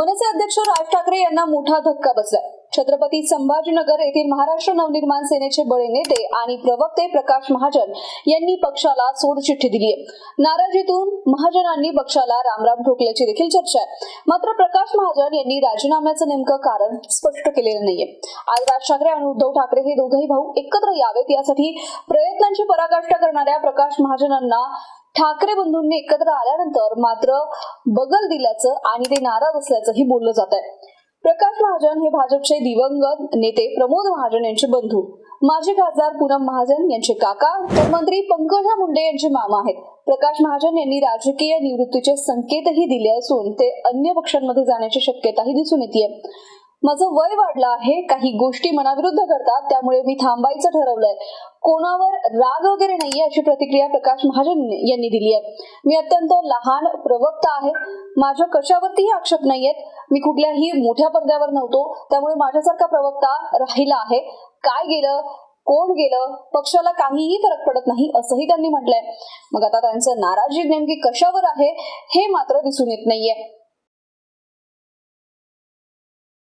मनसे अध्यक्ष राज ठाकरे यांना मोठा धक्का बसलाय. छत्रपती संभाजीनगर येथील महाराष्ट्र नवनिर्माण सेनेचे बळे नेते आणि प्रवक्ते प्रकाश महाजन यांनी पक्षाला सोडचिठ्ठी दिली आहे. नाराजीतून महाजनांनी पक्षाला रामराम ठोकल्याची देखील चर्चा आहे. मात्र प्रकाश महाजन यांनी राजीनाम्याचं नेमकं कारण स्पष्ट केलेलं नाहीये. आज राज ठाकरे आणि उद्धव ठाकरे हे दोघही भाऊ एकत्र यावेत यासाठी प्रयत्नांची पराकाष्ठा करणाऱ्या प्रकाश महाजनांना ठाकरे बंधूंनी एकत्र आल्यानंतर मात्र बगल दिल्याचं आणि ते नाराज असल्याचंही बोललं जात आहे प्रकाश महाजन हे भाजपचे दिवंगत नेते प्रमोद महाजन यांचे बंधू. माजी खासदार पूनम महाजन यांचे काका. तर मंत्री पंकजा मुंडे यांचे मामा आहेत. प्रकाश महाजन यांनी राजकीय निवृत्तीचे संकेतही दिले असून ते अन्य पक्षांमध्ये जाण्याची शक्यताही दिसून येते माझं वय वाढलं आहे काही गोष्टी मनाविरुद्ध करतात त्यामुळे मी थांबायचं ठरवलंय. कोणावर राग वगैरे नाहीये अशी प्रतिक्रिया प्रकाश महाजन यांनी दिली आहे मी अत्यंत लहान प्रवक्ता आहे. माझ्या कशावरतीही आक्षेप नाहीयेत. मी कुठल्याही मोठ्या पडद्यावर नव्हतो. त्यामुळे माझ्यासारखा प्रवक्ता राहिला आहे. काय गेलं? कोण गेलं? पक्षाला काहीही फरक पडत नाही असंही त्यांनी म्हटलंय. मग आता त्यांचं नाराजी नेमकी कशावर आहे हे मात्र दिसून येत नाहीये.